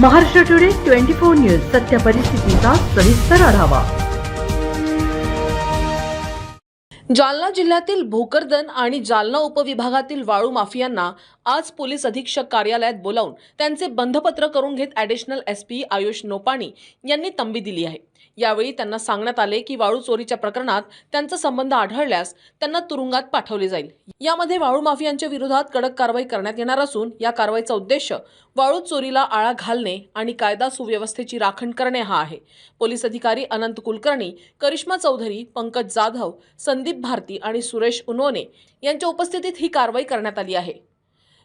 Maharashtra today twenty four news सत्य परिस्थितीचा सविस्तर आढावा. जालना जिल्ह्यातील भोकरदन आणि जालना उपविभागातील वाळू माफियांना आज पोलीस अधीक्षक कार्यालयात बोलावून त्यांचे बंधपत्र करून घेत additional S P Ayush Nopani यांनी तंबी दिली आहे. यावेळी त्यांना सांगण्यात आले की वाळू चोरीच्या प्रकरणात त्यांचा संबंध आढळल्यास त्यांना तुरुंगात पाठवले जाईल. यामध्ये वाळू माफियांच्या विरोधात कडक कारवाई करण्यात येणार असून या कारवाईचा उद्देश वाळू चोरीला आळा घालणे आणि कायदा सुव्यवस्थेची राखण करणे हा आहे. पोलीस अधिकारी अनंत कुलकर्णी करिश्मा चौधरी पंकज जाधव संदीप भारती आणि सुरेश उनोने यांच्या उपस्थितीत ही कारवाई करण्यात आली आहे.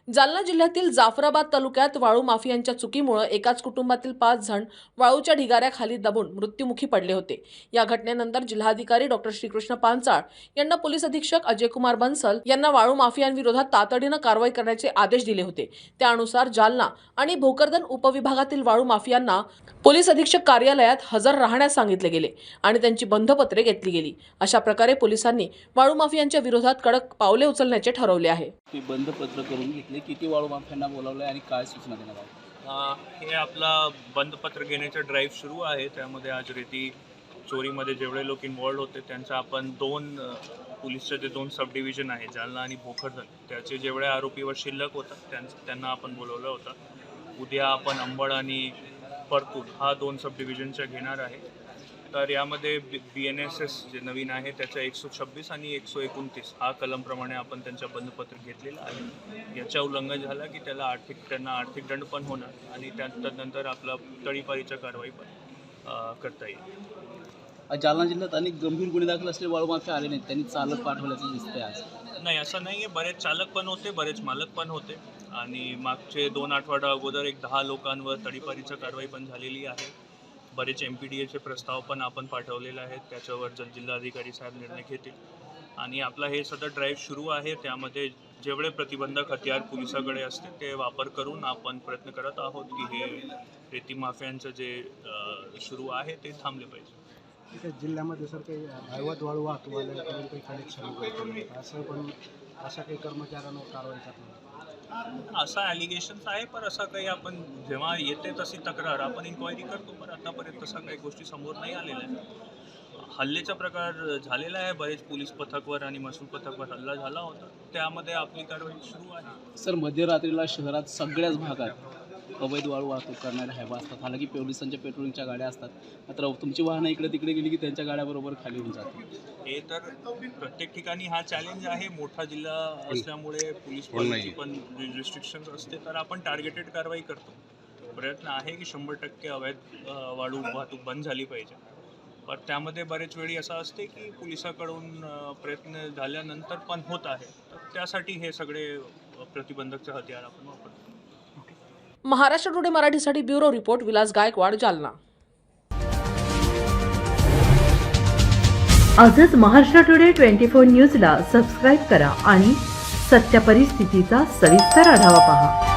जालना जिल्ह्यातील जाफराबाद तालुक्यात वाळू माफियांच्या चुकीमुळे एकाच कुटुंबातील पाच जण वाळूच्या ढिगाऱ्याखाली दबून मृत्युमुखी पडले होते. या घटनेनंतर जिल्हाधिकारी डॉक्टर श्रीकृष्ण पांचाळ यांना पोलीस अधीक्षक अजयकुमार बन्सल यांना वाळू माफियांविरोधात तातडीनं कारवाई करण्याचे आदेश दिले होते. त्यानुसार जालना आणि भोकरदन उपविभागातील वाळू माफियांना पोलीस अधीक्षक कार्यालयात हजर राहण्यास सांगितले गेले आणि त्यांची बंधपत्रे घेतली गेली. अशा प्रकारे पोलिसांनी वाळू माफियांच्या विरोधात कडक पावले उचलण्याचे ठरवले आहे. बंधपत्र करून घेतले म्हणजे किती वाळू माफियांना बोलावलं आहे आणि काय सूचना देणार आहे हे आपला बंदपत्र घेण्याचा ड्राईव्ह सुरू आहे. त्यामध्ये आज रेती चोरीमध्ये जेवढे लोक इन्वॉल्ड होते त्यांचा आपण दोन पोलीसचे जे दोन सब डिव्हिजन आहे जालना आणि भोकरदन त्याचे जेवढे आरोपीवर शिल्लक होतात त्यांचं त्यांना आपण बोलवलं होतं. उद्या आपण अंबड आणि परतूर हा दोन सब डिव्हिजनच्या घेणार आहे. तर यामध्ये B B N S S जे नवीन आहे त्याच्या एकशे छब्बीस आणि एकशे एकोणतीस हा कलमप्रमाणे आपण त्यांचं बंधपत्र घेतलेलं आहे. याच्या उल्लंघन झालं की त्याला आर्थिक त्यांना आर्थिक दंड पण होणार आणि त्यानंतर आपला तडीपारीच्या कारवाई पण करता येईल. जालना जिल्ह्यात अनेक गंभीर गुन्हे दाखल असलेले वाळू माफिया आले नाहीत. त्यांनी चालक पाठवल्याचं दिसतंय आज. नाही असं नाही आहे बरेच चालक पण होते बरेच मालक पण होते. आणि मागचे दोन आठवडा अगोदर एक दहा लोकांवर तडीपारीचं कारवाई पण झालेली आहे. बरेच एम पी डी एचे प्रस्ताव पण आपण पाठवलेले आहेत. त्याच्यावर जर जिल्हाधिकारी साहेब निर्णय घेतील. आणि आपला हे सध्या ड्राईव्ह सुरू आहे. त्यामध्ये जेवढे प्रतिबंधक हत्यार पोलिसाकडे असते ते वापर करून आपण प्रयत्न करत आहोत की हे रेती माफियांचं जे सुरू आहे ते थांबले पाहिजे. ठीक आहे जिल्ह्यामध्ये सर काही अवैध वाळू वाहतूकवाल्यांकडून काही कनेक्शन वगैरे असं पण अशा काही कर्मचाऱ्यांवर कारवाई करणार असा ॲलिगेशन्स आहे पण असं काही आपण जेव्हा येते तशी तक्रार. आपण इन्क्वायरी करतो पण आतापर्यंत तसं काही गोष्टी समोर नाही आलेल्या आहेत. हल्लेचा प्रकार झालेला आहे. बरेच पोलीस पथकवर आणि महसूल पथकवर हल्ला झाला होता. त्यामध्ये आपली कारवाई सुरू आहे. सर मध्यरात्रीला शहरात सगळ्याच भागात अवैध वाळू वाहतूक करणाऱ्या हॅवा असतात. हालाकी पोलिसांच्या पेट्रोलिंगच्या गाड्या असतात. मात्र तुमची वाहनं इकडे तिकडे गेली की त्यांच्या गाड्याबरोबर खाली होऊन जातात. हे तर प्रत्येक ठिकाणी हा चॅलेंज आहे. मोठा जिल्हा असल्यामुळे पोलीस पालिकेची पण रिस्ट्रिक्शन्स असते तर आपण टार्गेटेड कारवाई करतो. प्रयत्न आहे की शंभर टक्के अवैध वाळू वाहतूक बंद झाली पाहिजे. पण त्यामध्ये बरेच वेळी असं असते की पोलिसाकडून प्रयत्न झाल्यानंतर पण होत आहे. तर त्यासाठी हे सगळे प्रतिबंधकचे हत्यार आपण वापरतो. महाराष्ट्र टुडे मराठीसाठी ब्युरो रिपोर्ट विलास गायकवाड जालना. आजच महाराष्ट्र टुडे ट्वेंटी फोर न्यूजला सबस्क्राईब करा आणि सत्य परिस्थितीचा सविस्तर आढावा पहा.